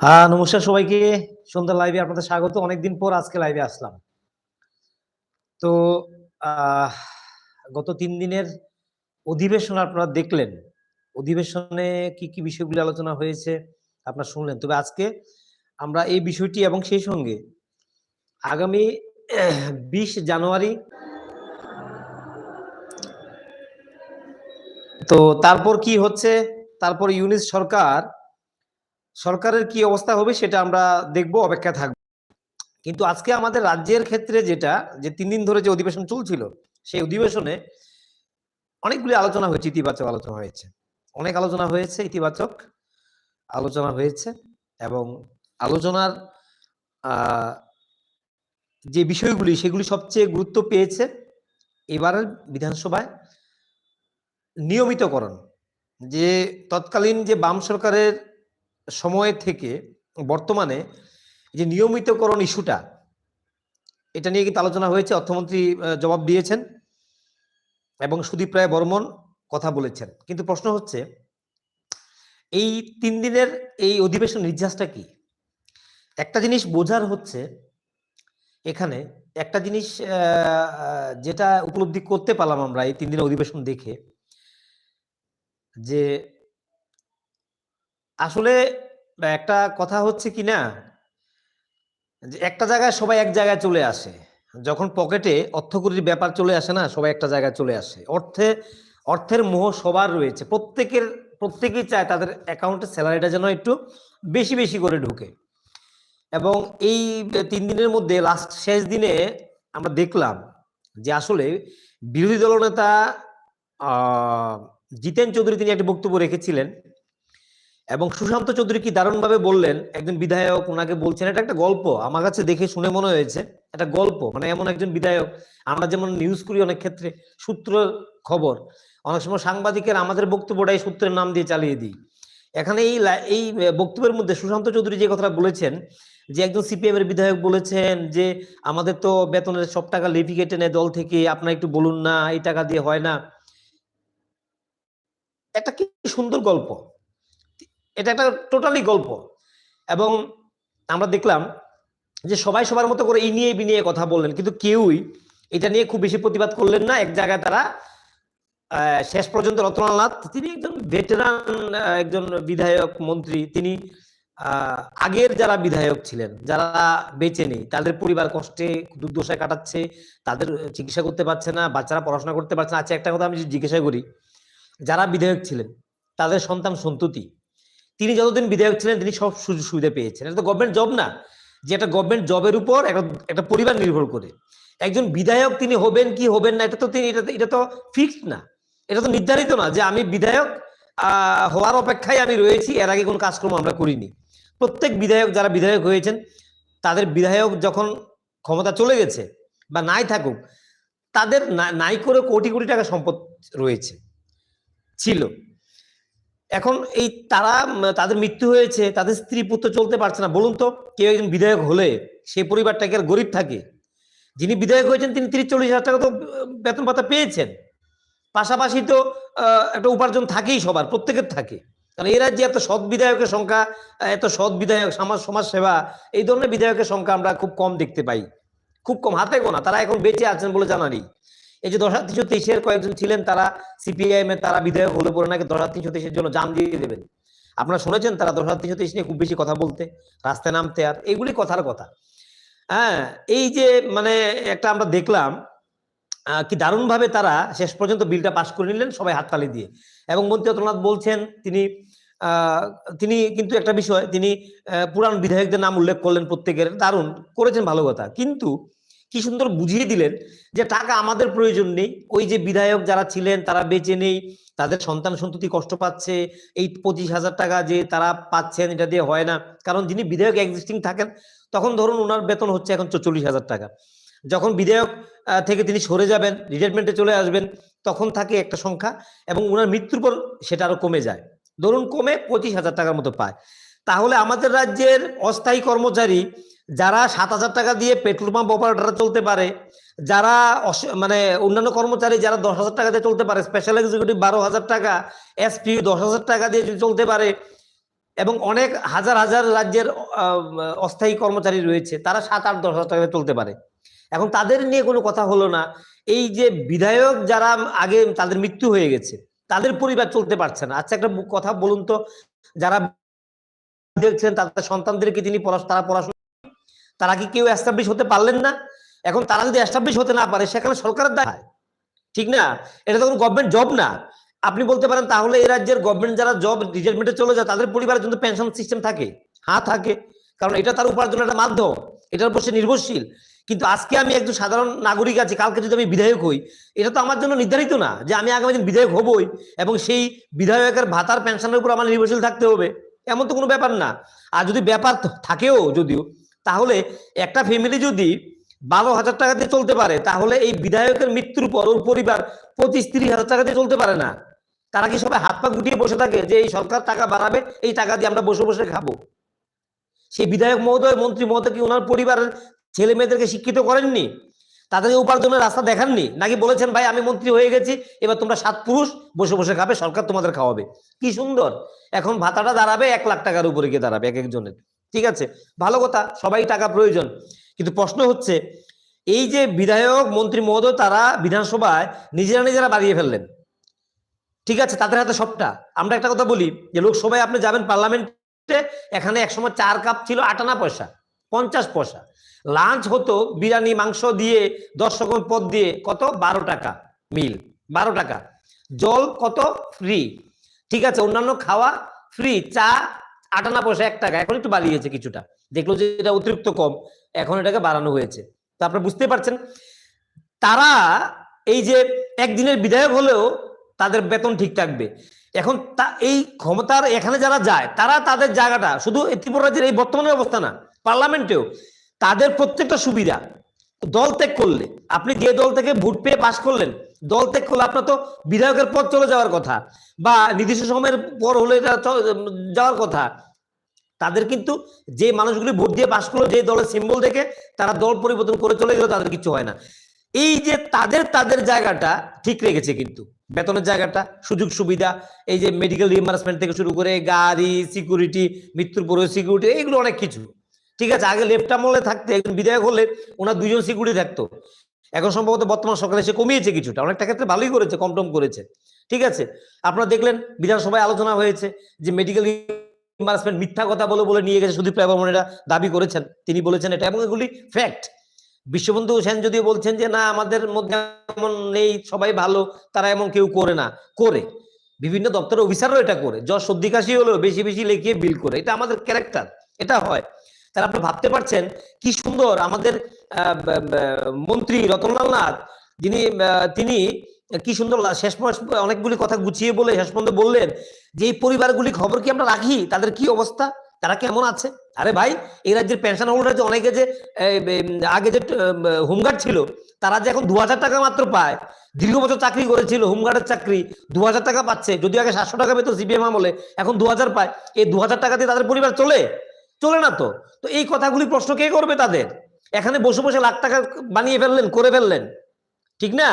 আহ, নমস্কার সবাইকে। সন্ধ্যা লাইভে আপনাদের স্বাগত। অনেকদিন পর আজকে লাইভে আসলাম। তো গত তিন দিনের অধিবেশন আপনারা দেখলেন। অধিবেশনে কি কি বিষয়গুলি আলোচনা হয়েছে আপনারা শুনলেন। তবে আজকে আমরা এই বিষয়টি এবং সেই সঙ্গে আগামী বিশ জানুয়ারি তো তারপর কি হচ্ছে? তারপর ইউনিস সরকার সরকারের কি অবস্থা হবে সেটা আমরা দেখব অপেক্ষা থাকব। কিন্তু আজকে আমাদের রাজ্যের ক্ষেত্রে যেটা, যে তিন দিন ধরে যে অধিবেশন চলছিল, সেই অধিবেশনে অনেকগুলি আলোচনা হয়েছে, ইতিবাচক আলোচনা হয়েছে। অনেক আলোচনা হয়েছে, ইতিবাচক আলোচনা হয়েছে এবং আলোচনার যে বিষয়গুলি, সেগুলি সবচেয়ে গুরুত্ব পেয়েছে এবারের বিধানসভায় নিয়মিতকরণ। যে তৎকালীন যে বাম সরকারের সময় থেকে বর্তমানে যে নিয়মিতকরণ ইস্যুটা, এটা নিয়ে কিন্তু আলোচনা হয়েছে, অর্থমন্ত্রী জবাব দিয়েছেন এবং সুদীপ রায় বর্মন কথা বলেছেন। কিন্তু প্রশ্ন হচ্ছে, এই তিন দিনের এই অধিবেশন নির্যাসটা কি? একটা জিনিস বোঝার হচ্ছে, এখানে একটা জিনিস যেটা উপলব্ধি করতে পারলাম আমরা এই তিন দিনের অধিবেশন দেখে, যে আসলে একটা কথা হচ্ছে কি না? যে একটা জায়গায় সবাই এক জায়গায় চলে আসে। যখন পকেটে অর্থকরির ব্যাপার চলে আসে না, সবাই একটা জায়গায় চলে আসে। অর্থে, অর্থের মোহ সবার রয়েছে। প্রত্যেকের, প্রত্যেকেই চায় তাদের অ্যাকাউন্টে স্যালারিটা যেন একটু বেশি বেশি করে ঢুকে। এবং এই তিন দিনের মধ্যে লাস্ট শেষ দিনে আমরা দেখলাম যে আসলে বিরোধী দলনেতা জিতেন চৌধুরী তিনি একটি বক্তব্য রেখেছিলেন। এবং সুশান্ত চৌধুরী কি দারুণভাবে বললেন? একজন বিধায়ক ওনাকে বলছেন, এটা একটা গল্প। আমার কাছে দেখে শুনে মনে হয়েছে একটা গল্প। মানে এমন একজন বিধায়ক। আমরা যেমন নিউজ করি অনেক ক্ষেত্রে সূত্র খবর। অনেক সময় সাংবাদিকের আমাদের বক্তব্যটাই সূত্রের নাম দিয়ে চালিয়ে দিই। এখানে এই এই বক্তব্যের মধ্যে সুশান্ত চৌধুরী যে কথাটা বলেছেন, যে একজন সিপিএম এর বিধায়ক বলেছেন যে, আমাদের তো বেতনের সব টাকা লেপি কেটে নেয় দল থেকে, আপনার একটু বলুন না, এই টাকা দিয়ে হয় না। একটা কি সুন্দর গল্প? এটা একটা টোটালি গল্প। এবং আমরা দেখলাম যে সবাই সবার মতো করে এই নিয়ে এই নিয়ে কথা বললেন, কিন্তু কেউই এটা নিয়ে খুব বেশি প্রতিবাদ করলেন না। এক জায়গায় তারা শেষ পর্যন্ত রতনানাথ তিনি একজন ভেটেরান একজন বিধায়ক, মন্ত্রী, তিনি আগের যারা বিধায়ক ছিলেন, যারা বেঁচে নেই, তাদের পরিবার কষ্টে, দুর্দশায় কাটাচ্ছে, তাদের চিকিৎসা করতে পারছে না, বাচ্চারা পড়াশোনা করতে পারছে না। আচ্ছা একটা কথা আমি জিজ্ঞাসা করি, যারা বিধায়ক ছিলেন, তাদের সন্তান সন্ততি? তিনি যতদিন বিধায়ক ছিলেন, তিনি সব সুযোগ সুবিধা পেয়েছেন। এটা তো গভর্নমেন্ট জব না। যে একটা গভর্নমেন্ট জবের উপর একটা একটা পরিবার নির্ভর করে। একজন বিধায়ক তিনি হবেন কি হবেন না, এটা তো তিনি, এটা এটা তো ফিক্সড না। এটা তো নির্ধারিত না যে আমি বিধায়ক হওয়ার অপেক্ষায় আমি রয়েছি, এর আগে কোনো কাজকর্ম আমরা করিনি। প্রত্যেক বিধায়ক যারা বিধায়ক হয়েছেন, তাদের বিধায়ক যখন ক্ষমতা চলে গেছে বা নাই থাকুক, তাদের নাই করে কোটি কোটি টাকা সম্পদ রয়েছে। ছিল। এখন এই তারা তাদের মৃত্যু হয়েছে, তাদের স্ত্রী পুত্র চলতে পারছে না। বলুন তো, কেউ একজন বিধায়ক হলে সেই পরিবারটাকে আর গরিব থাকে? যিনি বিধায়ক হয়েছেন, তিনি তিরিশ চল্লিশ হাজার টাকা তো বেতন ভাতা পেয়েছেন। পাশাপাশি তো একটা উপার্জন থাকেই সবার, প্রত্যেকের থাকে। কারণ এই রাজ্যে এত সৎ বিধায়কের সংখ্যা এত সৎ বিধায়ক, সমাজ সমাজ সেবা এই ধরনের বিধায়কের সংখ্যা আমরা খুব কম দেখতে পাই। খুব কম, হাতে গোনা, তারা এখন বেঁচে আছেন বলে জানা নেই। এই যে দশ হাজার তিনশো তেইশের কয়েকজন ছিলেন, তারা সিপিআইএম এর, তারা বিধায়ক হলে পরে নাকি দশ হাজার তিনশো জন্য জান দিয়ে দেবেন। আপনারা শুনেছেন তারা দশ হাজার তিনশো তেইশ নিয়ে খুব বেশি কথা বলতে, রাস্তায় নামতে আর, এগুলি কথার কথা। হ্যাঁ এই যে মানে একটা আমরা দেখলাম কি দারুণভাবে তারা শেষ পর্যন্ত বিলটা পাশ করে নিলেন সবাই হাততালি দিয়ে। এবং মন্ত্রী অতনাথ বলছেন, তিনি তিনি কিন্তু একটা বিষয়, তিনি পুরান বিধায়কদের নাম উল্লেখ করলেন প্রত্যেকের, দারুণ, করেছেন ভালো কথা। কিন্তু কি সুন্দর বুঝিয়ে দিলেন যে টাকা আমাদের প্রয়োজন নেই। ওই যে বিধায়ক যারা ছিলেন, তারা বেঁচে নেই, তাদের সন্তান সন্ততি কষ্ট পাচ্ছে, এই পঁচিশ হাজার টাকা যে তারা পাচ্ছেন এটা দিয়ে হয় না। কারণ যিনি বিধায়ক এক্সিস্টিং থাকেন, তখন ধরুন ওনার বেতন হচ্ছে এখন চল্লিশ হাজার টাকা। যখন বিধায়ক থেকে তিনি সরে যাবেন রিটায়ারমেন্টে চলে আসবেন, তখন থাকে একটা সংখ্যা এবং ওনার মৃত্যুর পর সেটা আরও কমে যায়। ধরুন কমে পঁচিশ হাজার টাকার মতো পায়। তাহলে আমাদের রাজ্যের অস্থায়ী কর্মচারী যারা সাত হাজার টাকা দিয়ে পেট্রোল পাম্প অপারেটর চলতে পারে, যারা মানে অন্যান্য কর্মচারী যারা দশ হাজার টাকা দিয়ে চলতে পারে স্পেশাল এক্সিকিউটিভ বারো হাজার টাকা এসপি দশ হাজার টাকা দিয়ে চলতে পারে, এবং অনেক হাজার হাজার রাজ্যের অস্থায়ী কর্মচারী রয়েছে, তারা সাত আট দশ হাজার টাকা চলতে পারে। এখন তাদের নিয়ে কোনো কথা হলো না। এই যে বিধায়ক যারা আগে তাদের মৃত্যু হয়ে গেছে, তাদের পরিবার চলতে পারছে না। আচ্ছা একটা কথা বলুন তো, যারা দেখছেন তাদের সন্তানদেরকে তিনি তারা পড়াশোনা তারা কি কেউ এস্টাবলিশ হতে পারলেন না? এখন তারা যদি এস্টাবলিশ হতে না পারে, সেখানে সরকারের দায়। ঠিক না? এটা তো কোনো গভর্নমেন্ট জব না। আপনি বলতে পারেন, তাহলে এই রাজ্যের গভর্নমেন্ট যারা জব রিটায়ারমেন্টে চলে যায়, তাদের পরিবারের জন্য পেনশন সিস্টেম থাকে। হ্যাঁ থাকে। কারণ এটা তার উপার্জনের একটা মাধ্যম। এটার উপর সে নির্ভরশীল। কিন্তু আজকে আমি একজন সাধারণ নাগরিক আছি, কালকে যদি আমি বিধায়ক হই, এটা তো আমার জন্য নির্ধারিত না যে আমি আগামী দিন বিধায়ক হবই এবং সেই বিধায়কের ভাতার পেনশনের উপর আমার নির্ভরশীল থাকতে হবে। এমন তো কোনো ব্যাপার না। আর যদি ব্যাপার থাকেও যদিও তাহলে একটা ফ্যামিলি যদি বারো হাজার টাকা দিয়ে চলতে পারে, তাহলে এই বিধায়কের মৃত্যুর পর ওর পরিবার পঁচিশ তিরিশ হাজার টাকা দিয়ে চলতে পারে না। তারা কি সবাই হাত পা গুটিয়ে বসে থাকে যে এই সরকার টাকা বাড়াবে, এই টাকা দিয়ে আমরা বসে বসে খাব? সেই বিধায়ক মহোদয়, মন্ত্রী মহোদয় কি ওনার পরিবারের ছেলে মেয়েদেরকে শিক্ষিত করেননি? তাদেরকে উপার্জনের রাস্তা দেখাননি? নাকি বলেছেন, ভাই, আমি মন্ত্রী হয়ে গেছি, এবার তোমরা সাত পুরুষ বসে বসে খাবে, সরকার তোমাদের খাওয়াবে। কি সুন্দর। এখন ভাতাটা দাঁড়াবে এক লাখ টাকার উপরে গিয়ে দাঁড়াবে এক একজনের। ঠিক আছে? ভালো কথা সবাই টাকা প্রয়োজন। কিন্তু প্রশ্ন হচ্ছে, এই যে বিধায়ক, মন্ত্রী মহোদয়, তারা বিধানসভায় নিজেরা নিজেরা বাড়িয়ে ফেললেন। ঠিক আছে? তাদের হাতে সবটা। আমরা একটা কথা বলি, যে লোকসভায় আপনি যাবেন পার্লামেন্টে, এখানে একসময় চার কাপ ছিল আটানা পয়সা, পঞ্চাশ পয়সা। লাঞ্চ হতো বিরিয়ানি, মাংস দিয়ে, দশ রকম পদ দিয়ে, কত? বারো টাকা মিল, বারো টাকা। জল কত? ফ্রি। ঠিক আছে? অন্যান্য খাওয়া ফ্রি, চা আটানা পয়সা এক টাকা, এখন একটু বাড়িয়েছে কিছুটা। দেখল যে এটা অতিরিক্ত কম, এখন এটাকে বাড়ানো হয়েছে। তো আপনারা বুঝতে পারছেন? তারা এই যে একদিনের বিধায়ক হলেও তাদের বেতন ঠিক থাকবে। এখন তা, এই ক্ষমতার এখানে যারা যায়, তারা তাদের জায়গাটা, শুধু ত্রিপুরা রাজ্যের এই বর্তমানে অবস্থা না, পার্লামেন্টেও, তাদের প্রত্যেকটা সুবিধা, দল ত্যাগ করলে, আপনি যে দল থেকে ভোট পেয়ে পাশ করলেন দল ত্যাগ করলে আপনার তো বিধায়কের পদ চলে যাওয়ার কথা বা নির্দিষ্ট সময়ের পর হলে যাওয়ার কথা। তাদের কিন্তু যে মানুষগুলি ভোট দিয়ে পাশ করল, যে দলের সিম্বল দেখে তারা দল পরিবর্তন করে চলে গেল তাদের কিছু হয় না। এই যে তাদের তাদের জায়গাটা ঠিক রেখেছে কিন্তু। বেতনের জায়গাটা, সুযোগ সুবিধা, এই যে মেডিকেল রিএম্বার্সমেন্ট থেকে শুরু করে গাড়ি সিকিউরিটি মৃত্যুর পরে সিকিউরিটি এইগুলো অনেক কিছু। ঠিক আছে, আগে লেফট আমলে থাকতে, একজন বিধায়ক হলে ওনার দুজন সিকিউরিটি থাকতো। এখন সম্ভবত বর্তমান সরকার এসে কমিয়েছে কিছুটা। অনেকটা ক্ষেত্রে ভালোই করেছে কম টম করেছে। ঠিক আছে? আপনারা দেখলেন, বিধানসভায় আলোচনা হয়েছে যে মেডিকেল মিথ্যা কথা বলে বলে নিয়ে গেছে সুদীপ রায় বর্মন দাবি করেছেন। তিনি বলেছেন এটা এবং এগুলি ফ্যাক্ট বিশ্ববন্ধু সেন যদিও বলছেন যে, না, আমাদের মধ্যে এমন নেই, সবাই ভালো, তারা এমন কেউ করে না। করে। বিভিন্ন দপ্তরের অফিসারও এটা করে। যশ সর্দি কাশি হলেও বেশি বেশি লেখিয়ে বিল করে। এটা আমাদের ক্যারেক্টার এটা হয়। তাহলে আপনি ভাবতে পারছেন কি সুন্দর আমাদের মন্ত্রী রতনলাল নাথ, যিনি তিনি কি সুন্দর শেষ অনেকগুলি কথা গুছিয়ে বলে শেষ পর্যন্ত বললেন যে এই পরিবারগুলি খবর কি আমরা রাখি? তাদের কি অবস্থা? তারা কেমন আছে? আরে ভাই, এই রাজ্যের পেনশন হোল্ডার যে অনেকে যে আগে যে হোমগার্ড ছিল, তারা যে এখন দু হাজার টাকা মাত্র পায়, দীর্ঘ বছর চাকরি করেছিল, হোমগার্ডের চাকরি দু হাজার টাকা পাচ্ছে, যদি আগে সাতশো টাকা পেতো সিপিএম আমলে, এখন দু হাজার পায়, এই দু হাজার টাকা দিয়ে তাদের পরিবার চলে? চলে না তো? তো এই কথাগুলি প্রশ্ন কে করবে তাদের? এখানে বসে বসে লাখ টাকা বানিয়ে ফেললেন, করে ফেললেন। ঠিক না?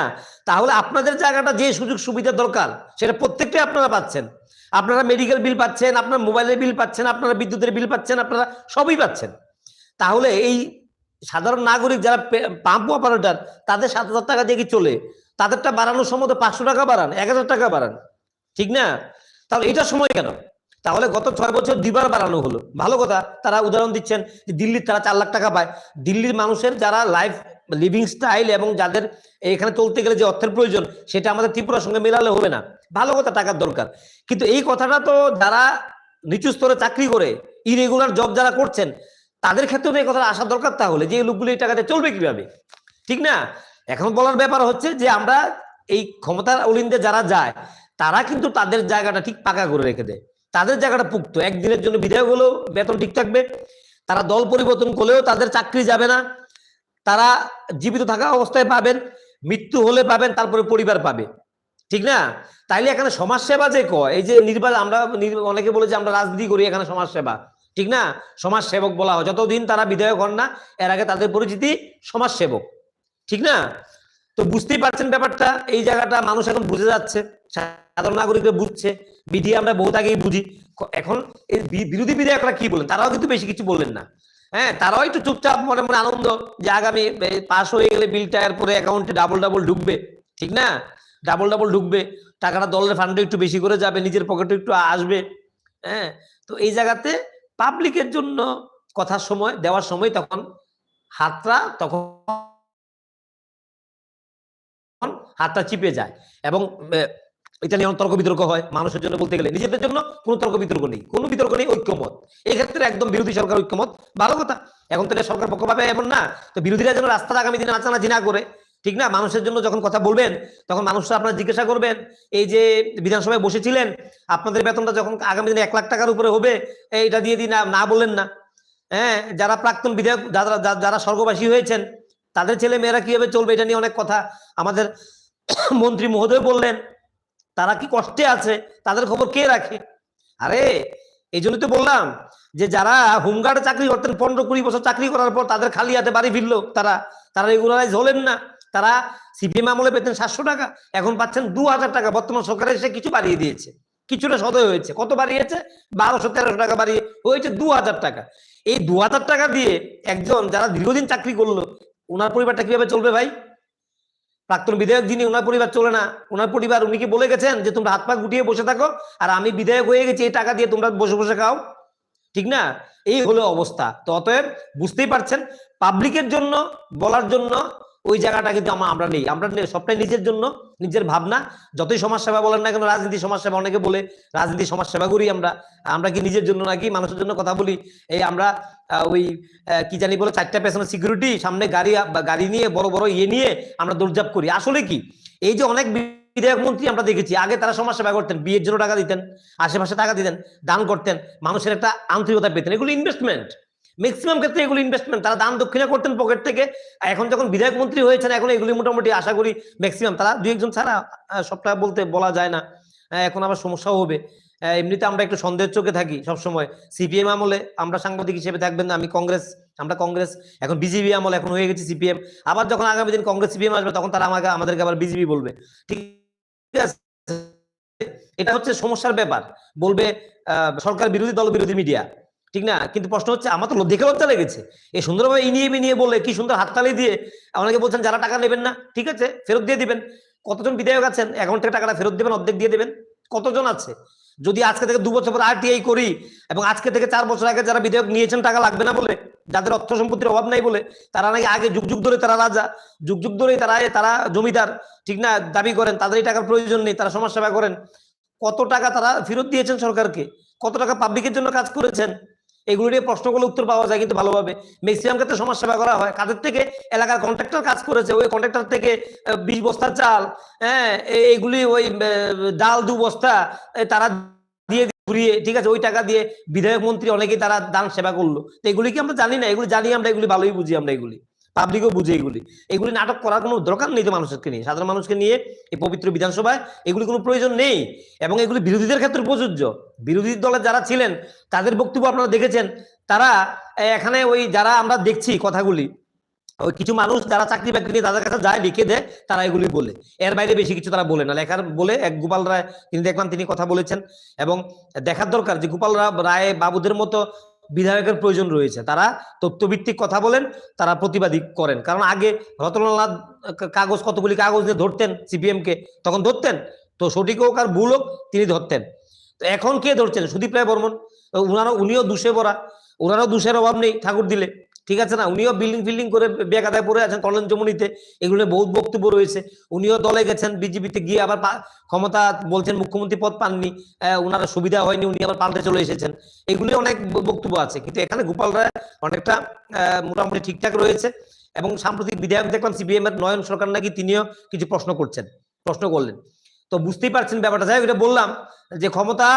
তাহলে আপনাদের জায়গাটা যে সুযোগ সুবিধা দরকার, সেটা প্রত্যেকটাই আপনারা পাচ্ছেন। আপনারা মেডিকেল বিল পাচ্ছেন, আপনার মোবাইলের বিল পাচ্ছেন, আপনারা বিদ্যুতের বিল পাচ্ছেন, আপনারা সবই পাচ্ছেন। তাহলে এই সাধারণ নাগরিক যারা পাম্প অপারেটর তাদের সাত হাজার টাকা দিয়ে কি চলে? তাদেরটা বাড়ানোর সময় পাঁচশো টাকা বাড়ান, এক হাজার টাকা বাড়ান। ঠিক না? তাহলে এটার সময় কেন? তাহলে গত ছয় বছর দুইবার বাড়ানো হলো। ভালো কথা, তারা উদাহরণ দিচ্ছেন যে দিল্লির তারা চার লাখ টাকা পায়। দিল্লির মানুষের যারা লাইফ লিভিং স্টাইল এবং যাদের এখানে চলতে গেলে যে অর্থের প্রয়োজন, সেটা আমাদের ত্রিপুরার সঙ্গে মেলালে হবে না। ভালো কথা, টাকার দরকার। কিন্তু এই কথাটা তো যারা নিচু স্তরে চাকরি করে ইরেগুলার জব যারা করছেন, তাদের ক্ষেত্রে তো এই কথাটা আসা দরকার তাহলে যে এই লোকগুলো এই টাকাতে চলবে কীভাবে? ঠিক না? এখন বলার ব্যাপার হচ্ছে যে আমরা এই ক্ষমতার অলিন্দে যারা যায়, তারা কিন্তু তাদের জায়গাটা ঠিক পাকা করে রেখে দেয়। তাদের জায়গাটা পুক্ত। একদিনের জন্য বিধায়ক হলেও বেতন ঠিক থাকবে, তারা দল পরিবর্তন করলেও তাদের চাকরি যাবে না। তারা জীবিত থাকা অবস্থায় পাবেন, মৃত্যু হলে পাবেন, তারপরে পরিবার পাবে। ঠিক না? তাইলে এখানে সমাজসেবা যে কয়, এই যে নির্বাচন আমরা অনেকে বলে যে আমরা রাজনীতি করি এখানে সমাজসেবা। ঠিক না? সমাজ সেবক বলা হয়। যতদিন তারা বিধায়ক হন না, এর আগে তাদের পরিচিতি সমাজ সেবক ঠিক না? তো বুঝতেই পারছেন ব্যাপারটা, এই জায়গাটা মানুষ এখন বুঝে যাচ্ছে, সাধারণ নাগরিকরা বুঝছে। বিধি আমরা বহুত আগেই বুঝি। এখন এই বিরোধী বিধায়করা কি বলেন? তারাও কিন্তু বেশি কিছু বললেন না। হ্যাঁ তারাও একটু চুপচাপ মনে মনে আনন্দ যে আগামী পাশ হয়ে গেলে বিলটা এরপরে অ্যাকাউন্টে ডাবল ডাবল ঢুকবে। ঠিক না? ডাবল ডাবল ঢুকবে। টাকাটা দলের ফান্ডে একটু বেশি করে যাবে, নিজের পকেটে একটু আসবে। হ্যাঁ তো এই জায়গাতে পাবলিকের জন্য কথার সময়, দেওয়ার সময় তখন হাতটা তখন হাতটা চিপে যায়। এবং এটা নিয়ে তর্ক বিতর্ক হয় মানুষের জন্য বলতে গেলে। নিজেদের জন্য কোনো তর্ক বিতর্ক নেই, কোনো বিতর্ক নেই ঐক্যমত। এক্ষেত্রে একদম বিরোধী সরকার ঐক্যমত, ভালো কথা। এখন তো এটা সরকার পক্ষ পাবে এমন না। তো বিরোধীরা যেন রাস্তার আগামী দিনে নাচানাচি না করে, ঠিক না? মানুষের জন্য যখন কথা বলবেন, তখন মানুষরা আপনারা জিজ্ঞাসা করবেন, এই যে বিধানসভায় বসেছিলেন, আপনাদের বেতনটা যখন আগামী দিনে এক লাখ টাকার উপরে হবে এইটা দিয়ে দিন, না বললেন না। হ্যাঁ? যারা প্রাক্তন বিধায়ক, যারা- যারা স্বর্গবাসী হয়েছেন, তাদের ছেলে মেয়েরা কীভাবে চলবে এটা নিয়ে অনেক কথা। আমাদের মন্ত্রী মহোদয় বললেন তারা কি কষ্টে আছে? তাদের খবর কে রাখে? আরে এই জন্য তো বললাম যে যারা হোমগার্ডে চাকরি করতেন, পনেরো কুড়ি বছর চাকরি করার পর তাদের খালি হাতে বাড়ি ফিরলো তারা। তারা রেগুলারাইজ হলেন না। তারা সিপিএম আমলে পেতেন সাতশো টাকা, এখন পাচ্ছেন দু হাজার টাকা। বর্তমান সরকার এসে কিছু বাড়িয়ে দিয়েছে। কিছুটা সদয় হয়েছে। কত বাড়িয়েছে? বারোশো, তেরোশো টাকা বাড়িয়ে হয়েছে দু হাজার টাকা। এই দু হাজার টাকা দিয়ে একজন যারা দীর্ঘদিন চাকরি করল, ওনার পরিবারটা কীভাবে চলবে ভাই? প্রাক্তন বিধায়ক যিনি, ওনার পরিবার চলে না। ওনার পরিবার, উনি কি বলে গেছেন যে, তোমরা হাত পা গুটিয়ে বসে থাকো, আর আমি বিধায়ক হয়ে গেছি, এই টাকা দিয়ে তোমরা বসে বসে খাও। ঠিক না? এই হলো অবস্থা। তো অতএব বুঝতেই পারছেন পাবলিকের জন্য, বলার জন্য, ওই জায়গাটা কিন্তু আমরা নেই। আমরা সবটাই নিজের জন্য, নিজের ভাবনা। যতই সমাজ সেবা বলেন না কেন, রাজনীতি সমাজ সেবা অনেকে বলে, রাজনীতি সমাজ সেবা করি আমরা। আমরা কি নিজের জন্য নাকি, মানুষের জন্য কথা বলি? এই আমরা ওই কি জানি বলে চারটা পেছনে সিকিউরিটি সামনে গাড়ি গাড়ি নিয়ে, বড় বড় ইয়ে নিয়ে আমরা দৌড়ঝাপ করি। আসলে কি, এই যে অনেক বিধায়ক মন্ত্রী আমরা দেখেছি, আগে তারা সমাজ সেবা করতেন, বিয়ের জন্য টাকা দিতেন, আশেপাশে টাকা দিতেন, দান করতেন, মানুষের একটা আন্তরিকতা পেতেন, এগুলো ইনভেস্টমেন্ট ম্যাক্সিমাম ক্ষেত্রে এগুলো ইনভেস্টমেন্ট তারা দান দক্ষিণা করতেন পকেট থেকে। এখন যখন বিধায়ক মন্ত্রী হয়েছেন, এখন এগুলি মোটামুটি আশা করি ম্যাক্সিমাম তারা দুই একজন ছাড়া সবটা বলতে বলা যায় না। এখন আবার সমস্যাও হবে। এমনিতে আমরা একটু সন্দেহের চোখে থাকি সবসময়। সিপিএম আমলে আমরা সাংবাদিক হিসেবে থাকবেন না, আমি কংগ্রেস, আমরা কংগ্রেস, এখন বিজেপি আমল এখন হয়ে গেছে সিপিএম। আবার যখন আগামী দিন কংগ্রেস, সিপিএম আসবে, তখন তারা আমাকে, আমাদেরকে আবার বিজেপি বলবে। ঠিক আছে? এটা হচ্ছে সমস্যার ব্যাপার। বলবে সরকার বিরোধী দল, বিরোধী মিডিয়া। ঠিক না? কিন্তু প্রশ্ন হচ্ছে, আমার তো দেখে লজ্জা লেগেছে। এই সুন্দরভাবে ইনিয়ে বিনিয়ে বলে কি সুন্দর হাততালি দিয়ে অনেকে বলছেন, যারা টাকা নেবেন না, ঠিক আছে, ফেরত দিয়ে দিবেন। কতজন বিধায়ক আছেন? অ্যাকাউন্ট থেকে টাকাটা ফেরত দিবেন, অর্ধেক দিয়ে দেবেন। কতজন আছে? যদি আজকে থেকে দু বছর পর আরটিআই করি এবং আজকে থেকে চার বছর আগে যারা বিধেয়ক নিয়েছেন টাকা লাগবে না বলে, যাদের অর্থ সম্পত্তির অভাব নাই বলে, তারা নাকি আগে যুগ যুগ ধরে তারা রাজা, যুগ যুগ ধরে তারা তারা জমিদার, ঠিক না? দাবি করেন, তাদের টাকার প্রয়োজন নেই, তারা সমাজ সেবা করেন। কত টাকা তারা ফেরত দিয়েছেন সরকারকে? কত টাকা পাবলিকের জন্য কাজ করেছেন? এগুলো নিয়ে প্রশ্ন করলে উত্তর পাওয়া যায় কিন্তু ভালোভাবে। ম্যাক্সিমাম ক্ষেত্রে সমাজ সেবা করা হয়। কাদের থেকে? এলাকার কন্ট্রাক্টর কাজ করেছে। ওই কন্ট্রাক্টর থেকে বিশ বস্তা চাল হ্যাঁ এগুলি ওই ডাল দু বস্তা তারা দিয়ে ঘুরিয়ে, ঠিক আছে, ওই টাকা দিয়ে বিধায়ক মন্ত্রী অনেকেই তারা দান সেবা করল। তো এগুলি কি আমরা জানি না? এগুলি জানি আমরা, এগুলি ভালোই বুঝি আমরা এগুলি। পাবলিকও বুঝে এগুলি। এগুলি নাটক করার কোনো দরকার নেই তো মানুষকে নিয়ে। সাধারণ মানুষকে নিয়ে এই পবিত্র বিধানসভায় এগুলি কোনো প্রয়োজন নেই। এবং এগুলি বিরোধীদের ক্ষেত্রে প্রযোজ্য। বিরোধী দলের যারা ছিলেন, তাদের বক্তব্য আপনারা দেখেছেন। তারা এখানে ওই যারা আমরা দেখছি কথাগুলি, ওই কিছু মানুষ যারা চাকরি বাকরি নিয়ে তাদের কাছে যায়, লিখে দেয়, তারা এগুলি বলে। এর বাইরে বেশি কিছু তারা বলে না। লেখার বলে এক গোপাল রায়, তিনি দেখলাম তিনি কথা বলেছেন। এবং দেখার দরকার যে গোপাল রায় বাবুদের মতো বিধায়কের প্রয়োজন রয়েছে। তারা তথ্যভিত্তিক কথা বলেন, তারা প্রতিবাদী করেন। কারণ আগে রতনলাল কাগজ, কতগুলি কাগজ নিয়ে ধরতেন সিপিএমকে, তখন ধরতেন। তো সঠিক হোক আর ভুল হোক, তিনি ধরতেন। তো এখন কে ধরছেন? সুদীপ রায় বর্মন। ওনারা উনিও দুষে বরা ওনারও দুষের অভাব নেই ঠাকুর দিলে। ঠিক আছে না? উনিও বিল্ডিং ফিল্ডিং করে বেকাদায় পড়ে আছেন কল্যাণ জমনিতে এগুলো বহুত বক্তব্য রয়েছে। উনিও দলে গেছেন, বিজেপিতে গিয়ে আবার ক্ষমতা বলছেন, মুখ্যমন্ত্রী পদ পাননি উনার সুবিধা হয়নি, উনি আবার পাল্টে চলে এসেছেন। এগুলি অনেক বক্তব্য আছে। কিন্তু এখানে গোপাল রায় অনেকটা মোটামুটি ঠিকঠাক রয়েছে এবং সাম্প্রতিক বিধায়ক দেখলাম সিবিএম এর নয়ন সরকার নাকি তিনিও কিছু প্রশ্ন করছেন, প্রশ্ন করলেন। তো বুঝতেই পারছেন ব্যাপারটা। যাই এটা বললাম যে ক্ষমতা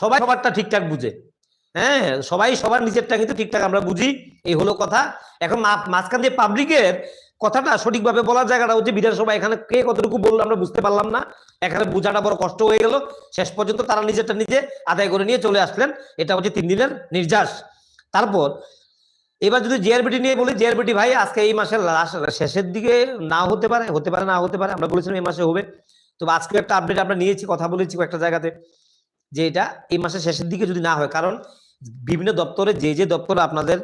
সবাই সবারটা ঠিকঠাক বুঝে। হ্যাঁ সবাই সবার নিজেরটা কিন্তু ঠিকঠাক আমরা বুঝি, এই হলো কথা। এখন মাঝখান দিয়ে পাবলিকের কথাটা সঠিকভাবে বলার জায়গাটা হচ্ছে বিধানসভা, এখানে কে কতটুকু বলল আমরা বুঝতে পারলাম না। এখানে বোঝাটা বড় কষ্ট হয়ে গেল। শেষ পর্যন্ত তারা নিজেরটা নিজে আদায় করে নিয়ে চলে আসলেন। এটা হচ্ছে তিন দিনের নির্যাস। তারপর, এবার যদি জেআরবিটি নিয়ে বলি জেআরবিটি ভাই, আজকে এই মাসের শেষের দিকে না হতে পারে হতে পারে না হতে পারে, আমরা বলেছিলাম এই মাসে হবে। তবে আজকে একটা আপডেট আমরা নিয়েছি, কথা বলেছি কয়েকটা জায়গাতে, যে এটা এই মাসের শেষের দিকে যদি না হয়, কারণ বিভিন্ন দপ্তরে যে যে দপ্তরে আপনাদের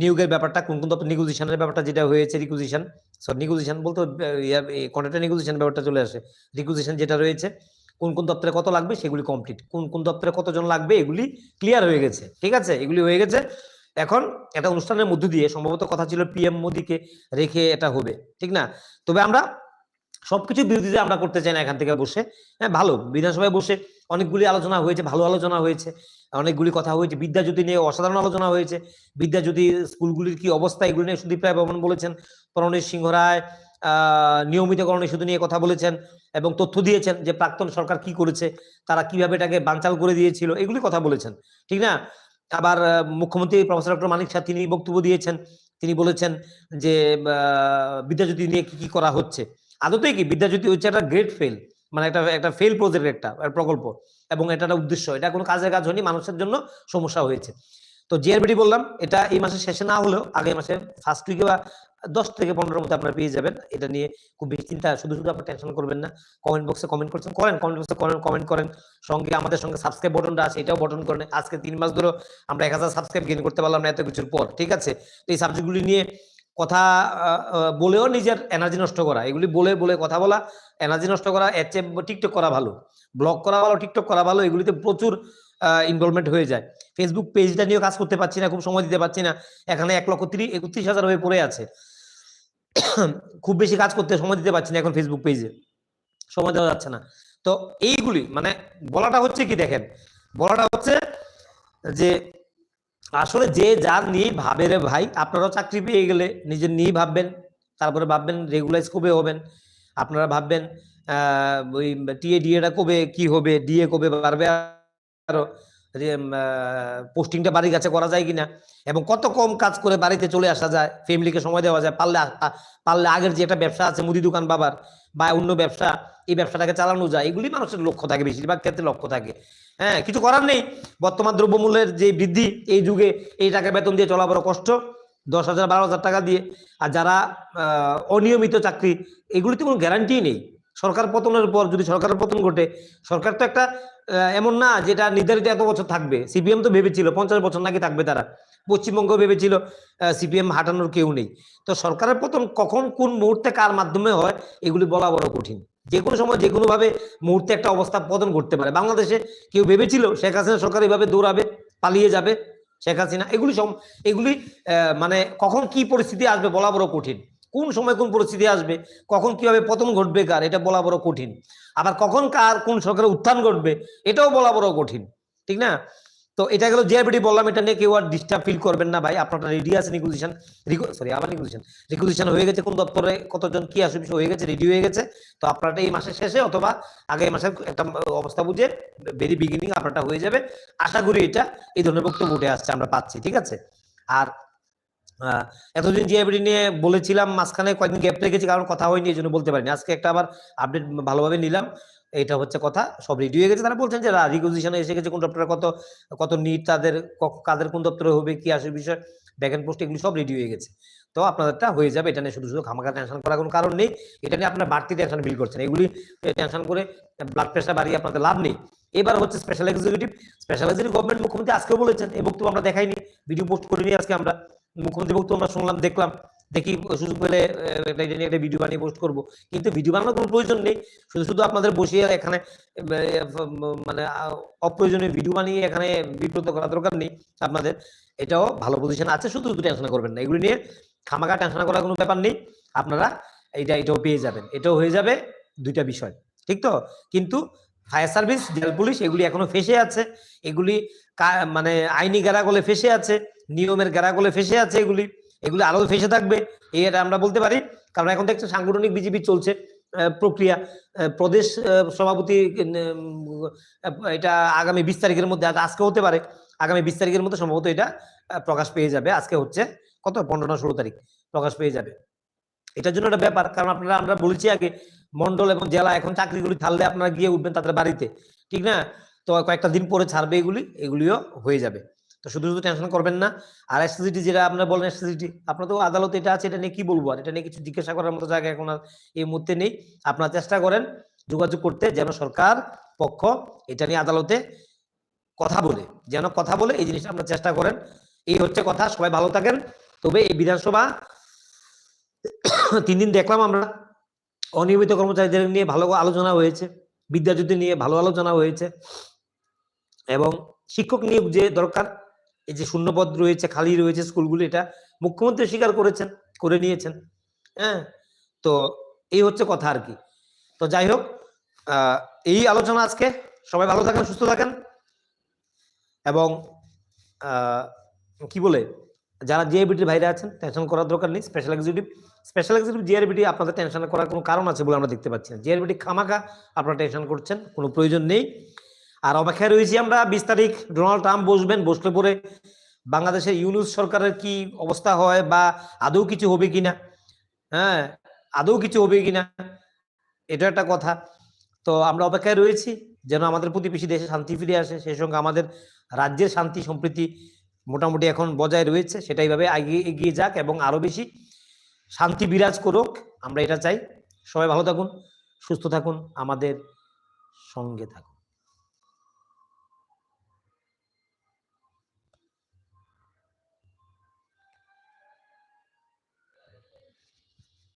নিয়োগের ব্যাপারটা, কোন কোন দপ্তর নিগোজিশনের ব্যাপারটা যেটা হয়েছে রিকুজিশন সরি নিগোজিশন বলতে কন্ট্রাক্টর নিগোজিশন ব্যাপারটা চলে আসে। রিকুজিশন যেটা রয়েছে, কোন কোন দপ্তরে কত লাগবে সেগুলি কমপ্লিট কোন কোন দপ্তরে কতজন লাগবে এগুলি ক্লিয়ার হয়ে গেছে, ঠিক আছে? এগুলি হয়ে গেছে। এখন একটা অনুষ্ঠানের মধ্য দিয়ে, সম্ভবত কথা ছিল পিএম মোদিকে রেখে এটা হবে, ঠিক না? তবে আমরা সবকিছু বিরোধিতা আমরা করতে চাই না এখান থেকে বসে। হ্যাঁ ভালো। বিধানসভায় বসে অনেকগুলি আলোচনা হয়েছে, ভালো আলোচনা হয়েছে। অনেকগুলি কথা হয়েছে। বিদ্যাজ্যোতি নিয়ে অসাধারণ আলোচনা হয়েছে। বিদ্যাজ্যোতি স্কুলগুলির কি অবস্থা এগুলি নিয়ে সুদীপ রায় বর্মন বলেছেন। করণেশ সিংহ রায় নিয়মিতকরণে শুধু নিয়ে কথা বলেছেন এবং তথ্য দিয়েছেন যে প্রাক্তন সরকার কি করেছে, তারা কীভাবে এটাকে বানচাল করে দিয়েছিল, এগুলি কথা বলেছেন। ঠিক না? আবার মুখ্যমন্ত্রী প্রফেসর ডক্টর মানিক শাহ তিনি বক্তব্য দিয়েছেন। তিনি বলেছেন যে বিদ্যাজ্যোতি নিয়ে কি কি করা হচ্ছে। আদতেই কি? বিদ্যাজ্যোতি হচ্ছে একটা গ্রেট ফেল মানে একটা একটা ফেল প্রজেক্ট একটা প্রকল্প, এবং এটা একটা উদ্দেশ্য। এটা কোনো কাজের কাজ হয়নি, মানুষের জন্য সমস্যা হয়েছে। তো জিআরবিটি বললাম, এটা এই মাসের শেষে না হলেও আগামী মাসে ফার্স্ট উইকে বা দশ থেকে পনেরোর মধ্যে আপনারা পেয়ে যাবেন। এটা নিয়ে খুব বেশি চিন্তা, শুধু শুধু আপনার টেনশন করবেন না। কমেন্ট বক্সে কমেন্ট করছেন, করেন কমেন্ট বক্সে করেন কমেন্ট করেন। সঙ্গে আমাদের সঙ্গে সাবস্ক্রাইব বটনটা আছে, এটাও বটন করেন। আজকে তিন মাস ধরে আমরা এক হাজার সাবস্ক্রাইব গেইন করতে পারলাম না এত কিছুর পর, ঠিক আছে? তো এই সাবজেক্টগুলি নিয়ে কথা বলেও নিজের এনার্জি নষ্ট করা। এগুলি বলে বলে কথা বলা এনার্জি নষ্ট করা, এর চেয়ে টিকটক করা ভালো। ব্লগ করা ভালো টিকটক করা ভালো, এগুলিতে প্রচুর ইনভলভমেন্ট হয়ে যায়। ফেসবুক পেজটা নিয়েও কাজ করতে পারছি না, খুব সময় দিতে পারছি না। এখানে এক লক্ষ তিরিশ, একত্রিশ হাজার হয়ে পড়ে আছে। খুব বেশি কাজ করতে সময় দিতে পারছি না এখন ফেসবুক পেজে সময় দেওয়া যাচ্ছে না। তো এইগুলি মানে বলাটা হচ্ছে কি দেখেন? বলাটা হচ্ছে যে আসলে যে যার নিয়ে ভাবে রে ভাই আপনারাও চাকরি পেয়ে গেলে নিজের নিয়ে ভাববেন। তারপরে ভাববেন রেগুলাইজ কবে হবেন? আপনারা ভাববেন আহ, ওই টিএ ডিএটা কবে কি হবে ডিএ কবে পারবে আরও? পোস্টিংটা বাড়ির কাছে করা যায় কিনা এবং কত কম কাজ করে বাড়িতে চলে আসা যায় ফ্যামিলিকে সময় দেওয়া যায়, পারলে পারলে আগের যে একটা ব্যবসা আছে, মুদি দোকান বাবার বা অন্য ব্যবসা, এই ব্যবসাটাকে চালানো যায়, এগুলি মানুষের লক্ষ্য থাকে, বেশিরভাগ ক্ষেত্রে লক্ষ্য থাকে। হ্যাঁ কিছু করার নেই। বর্তমান দ্রব্যমূল্যের যে বৃদ্ধি, এই যুগে এই টাকা বেতন দিয়ে চলা বড় কষ্ট, দশ হাজার, বারো হাজার টাকা দিয়ে। আর যারা অনিয়মিত চাকরি, এগুলিতে কোনো গ্যারান্টি নেই। সরকার পতনের পর যদি সরকারের পতন ঘটে, সরকার তো একটা এমন না যেটা নির্ধারিত এত বছর থাকবে। সিপিএম তো ভেবেছিল, পঞ্চাশ বছর নাকি থাকবে তারা। পশ্চিমবঙ্গ ভেবেছিল সিপিএম হাঁটানোর কেউ নেই। তো সরকারের পতন কখন, কোন মুহূর্তে, কার মাধ্যমে হয়, এগুলি বলা বড় কঠিন। যে কোনো সময়, যে কোনো ভাবে মুহূর্তে একটা অবস্থা পতন ঘটতে পারে। বাংলাদেশে কেউ ভেবেছিল, শেখ হাসিনা সরকার এইভাবে দৌড়াবে, পালিয়ে যাবে, শেখ হাসিনা, এগুলি এগুলি মানে কখন কি পরিস্থিতি আসবে বলা বড় কঠিন। কোন সময় কোন পরিস্থিতি আসবে, কখন কীভাবে পতন ঘটবে কার, এটা বলা বড় কঠিন। আবার কখন কার কোন সরকারের উত্থান ঘটবে, এটাও বলা বড় কঠিন, ঠিক না? তো এটা গেল জিআরবিটি বললাম, এটা নিয়ে কেউ আর ডিস্টার্ব ফিল করবেন না ভাই, আপনারা রেডি আছে নিকুজিশন সরি আবার নিকুজিশন রিকুজিশন হয়ে গেছে কোন দপ্তরে কতজন কি আসবে হয়ে গেছে রেডি হয়ে গেছে, তো আপনারটা এই মাসের শেষে অথবা আগামী মাসের একটা অবস্থা বুঝে ভেরি বিগিনিং আপনারটা হয়ে যাবে। আশা করি এটা, এই ধরনের বক্তব্য উঠে আসছে, আমরা পাচ্ছি, ঠিক আছে? আর আহ, এতদিন জিআইবিডি নিয়ে বলেছিলাম মাঝখানে কয়েকদিন গ্যাপ রেখেছি কারণ কথা হয়নি এই জন্য বলতে পারিনি। আজকে একটা আবার আপডেট ভালোভাবে নিলাম এটা হচ্ছে কথা সব রেডি হয়ে গেছে। তারা বলছেন যে রিকুজিশনে এসে গেছে কোন দপ্তরে কত কত নিট তাদের কাদের কোন দপ্তরে হবে কি আসবে বিষয় ব্যাকেন্ড পোস্ট এগুলি সব রেডি হয়ে গেছে। তো আপনাদেরটা হয়ে যাবে এটা নিয়ে শুধু শুধু খামাখা টেনশন করার কোনো কারণ নেই। এটা নিয়ে আপনার বাড়তি টেনশন বিল করছেন। এগুলি টেনশন করে ব্লাড প্রেশার বাড়িয়ে আপনাদের লাভ নেই। এবার হচ্ছে special executive special executive government মুখ্যমন্ত্রী আজকেও বলেছেন এই বক্তব্য আমরা দেখাইনি ভিডিও পোস্ট করিনি আজকে আমরা। মুখ্যমন্ত্রী বক্তব্য আমরা শুনলাম, দেখলাম, দেখি সুযোগ পেলে এটা এটা একটা ভিডিও বানিয়ে পোস্ট করব। কিন্তু ভিডিও বানানোর কোনো প্রয়োজন নেই। শুধু শুধু আপনাদের বসিয়ে এখানে মানে অপ্রয়োজনীয় ভিডিও বানিয়ে এখানে বিব্রত করা দরকার নেই আপনাদের। এটাও ভালো পজিশন আছে, শুধু টেনশন করবেন না। এগুলি নিয়ে খামাখা টেনশন করার কোনো ব্যাপার নেই। আপনারা এইটা, এটাও পেয়ে যাবেন। এটাও হয়ে যাবে দুইটা বিষয়, ঠিক তো? কিন্তু ফায়ার সার্ভিস, জেল পুলিশ, এগুলি এখনও ফেসে আছে। এগুলি মানে আইনি গেরাগলে ফেসে আছে, নিয়মের গেরাগলে ফেসে আছে এগুলি। এগুলি আরও ফেসে থাকবে, এটা আমরা বলতে পারি। কারণ এখন তো সাংগঠনিক বিজেপি চলছে প্রক্রিয়া। প্রদেশ সভাপতি এটা আগামী বিশ তারিখের মধ্যে, আজ- আজকে হতে পারে। আগামী বিশ তারিখের মধ্যে সম্ভবত এটা প্রকাশ পেয়ে যাবে। আজকে হচ্ছে কত? পনেরো না ষোলো তারিখ, প্রকাশ পেয়ে যাবে। এটার জন্য একটা ব্যাপার, কারণ আপনারা, আমরা বলেছি আগে মন্ডল এবং জেলা এখন চাকরিগুলি ছাড়লে আপনারা গিয়ে উঠবেন তাদের বাড়িতে, ঠিক না? তো কয়েকটা দিন পরে ছাড়বে এগুলি, এগুলিও হয়ে যাবে। তো শুধু শুধু টেনশন করবেন না। আর এসএসিটি যেটা আপনারা বলেন এসএসিটি আপনার তো আদালতে এটা আছে, এটা নিয়ে কি বলব? আর এটা নিয়ে কিছু জিজ্ঞাসা করার মতো জায়গা এখন আর এই মুহূর্তে নেই। আপনারা চেষ্টা করেন যোগাযোগ করতে যেন সরকার পক্ষ এটা নিয়ে আদালতে কথা বলে, যেন কথা বলে এই জিনিসটা আমরা চেষ্টা করেন। এই হচ্ছে কথা, সবাই ভালো থাকেন। তবে এই বিধানসভা তিন দিন দেখলাম আমরা। অনিয়মিত কর্মচারীদের নিয়ে ভালো আলোচনা হয়েছে বিদ্যাজ্যোতি নিয়ে ভালো আলোচনা হয়েছে এবং শিক্ষক নিয়োগ যে দরকার, এই যে শূন্যপদ রয়েছে, খালি রয়েছে স্কুলগুলি, এটা মুখ্যমন্ত্রী স্বীকার করেছেন, করে নিয়েছেন হ্যাঁ? তো এই হচ্ছে কথা আর কি। তো যাই হোক এই আলোচনা আজকে, সবাই ভালো থাকেন, সুস্থ থাকেন এবং কি বলে, যারা জিআইবিটির বাইরে আছেন টেনশন করার দরকার নেই special executive special executive GRBT আপনাদের টেনশন করার কোনো কারণ আছে বলে আমরা দেখতে পাচ্ছি না। জিআরবিটি খামাখা, আপনারা টেনশন করছেন, কোনো প্রয়োজন নেই। আর অপেক্ষায় রয়েছি আমরা, বিশ তারিখ, ডোনাল্ড ট্রাম্প বসবেন, বসলে পরে বাংলাদেশের ইউনুস সরকারের কি অবস্থা হয় বা আদৌ কিছু হবে কিনা? হ্যাঁ আদৌ কিছু হবে কিনা? এটা একটা কথা। তো আমরা অপেক্ষায় রয়েছি যেন আমাদের প্রতিবেশী দেশে শান্তি ফিরে আসে, সেই সঙ্গে আমাদের রাজ্যের শান্তি সম্প্রীতি মোটামুটি এখন বজায় রয়েছে সেটাইভাবে এগিয়ে এগিয়ে যাক এবং আরও বেশি শান্তি বিরাজ করুক। আমরা এটা চাই। সবাই ভালো থাকুন সুস্থ থাকুন আমাদের সঙ্গে থাকুন।